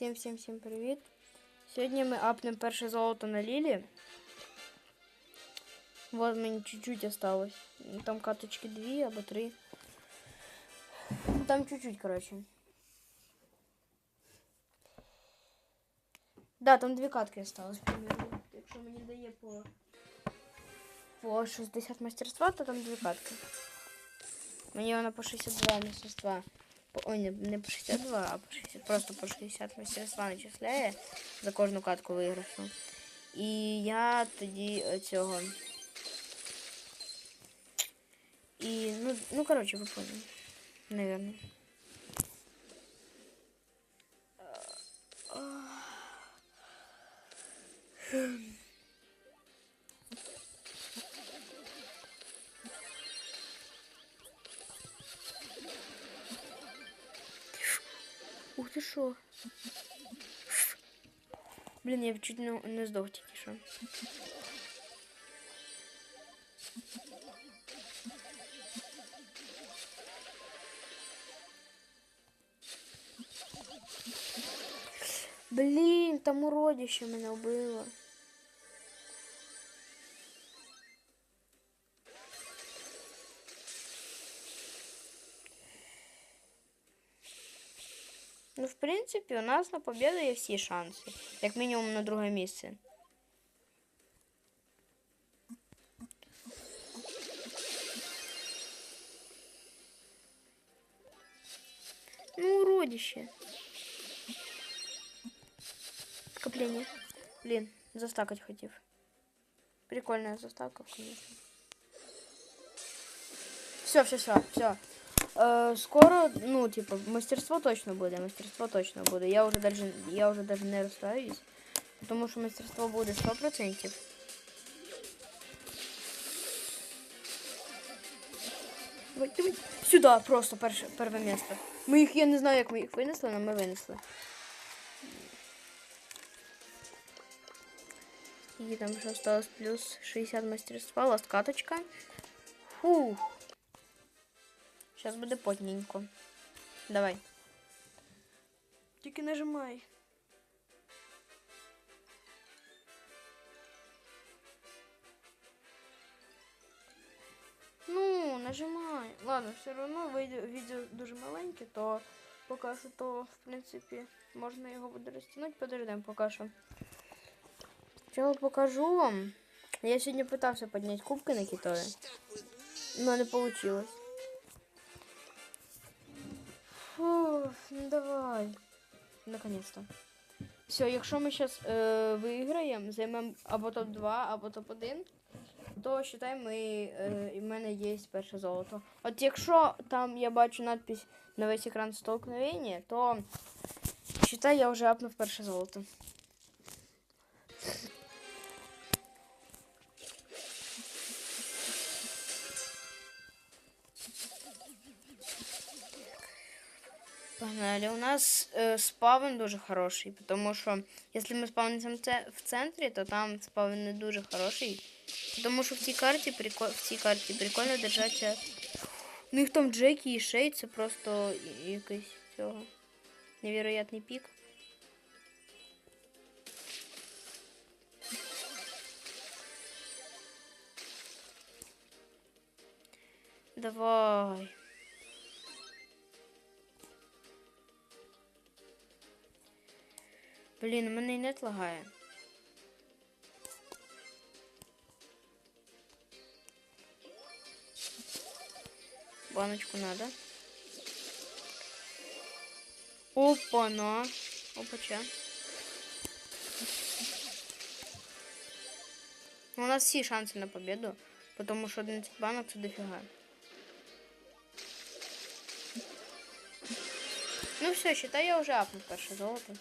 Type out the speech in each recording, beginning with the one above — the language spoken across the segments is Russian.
Всім всім всім привіт. Сьогодні ми апнемо перше золото на Лілі. Вот мені чуть-чуть осталось. Там каточки дві або три. Ну, Там чуть-чуть, короче. Да, там дві катки осталось, примерно. Якщо мені дає по, по 60 мастерства, то там дві катки. Мені вона по 62 мастерства. Ой, не, по 62, а по 60, просто по 60 мастерства начисляє за кожну катку виграшу. І я тоді цього. І, ну, ну коротше, ви поняли. Наверное. Ух ти що? Блін, я чуть не, не здох тільки що. Блін, там уродище мене вбило. Ну, в принципі, у нас на победу є всі шанси. Як мінімум на друге місце. Ну, уродище. Скопление. Блин, застакать хотів. Прикольная заставка, конечно. Все, все, все, все. Э, скоро, ну, типа, мастерство точно буде, мастерство точно буде. Я уже даже, я уже даже не розстраюсь, тому що мастерство буде 100%. Давай, давай. Сюда, просто перше, перше місце. Ми їх, я не знаю, як ми їх винесли, але ми винесли. І там вже осталось плюс 60 мастерства, ласткаточка. Фух. Сейчас буде потненько. Давай. Тільки нажимай. Ну, нажимай. Ладно, все вийде відео дуже маленьке, то поки що то, в принципі, можна його буде розтягнути. Подождемо поки що. Чого покажу вам. Я сьогодні питався підняти кубки на китові. Но не получилось. Фух, ну давай. Наконец-то. Все, якщо ми зараз е, виграємо, займемо або топ-2, або топ-1, то вважай, ми, е, в мене є перше золото. От якщо там я бачу надпись на весь екран столкновення, то вважай, я вже апнув перше золото. Погнали. У нас э, спавн дуже хороший, потому что если мы спавнимся в це- в центрі, то там спавн не дуже хороший. Тому що в цій карті прикол... в цій карті прикольно держатися. Ну їх там Джекі і Шей, це просто якийсь цього. Невероятний пік. Давай. Блін, у мене і нет лагає. Баночку надо. Опа-на. Опача. У нас всі шанси на победу, потому що 11 банок це дофіга. Ну все, считай, я вже апнув перше золото.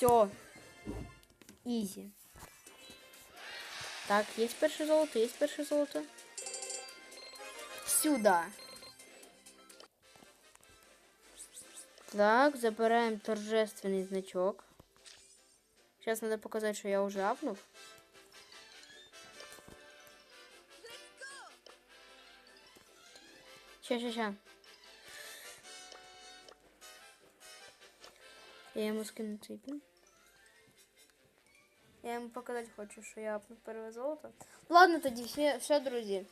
Все. Изи. Так, есть перше золото, есть перше золото. Сюда. Так, забираем торжественный значок. Сейчас надо показать, что я уже апнув. Ща, ща, ща. Я йому скину цей пін. Я йому показати хочу, що я апнув перше золото. Ладно, тоді все, все друзі. Е,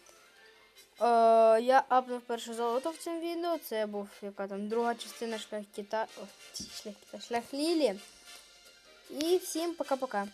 я апнув перше золото в цьому відео. Це був яка там друга частина шлях кита. О, шлях кита, шлях Лілі. І всім пока-пока.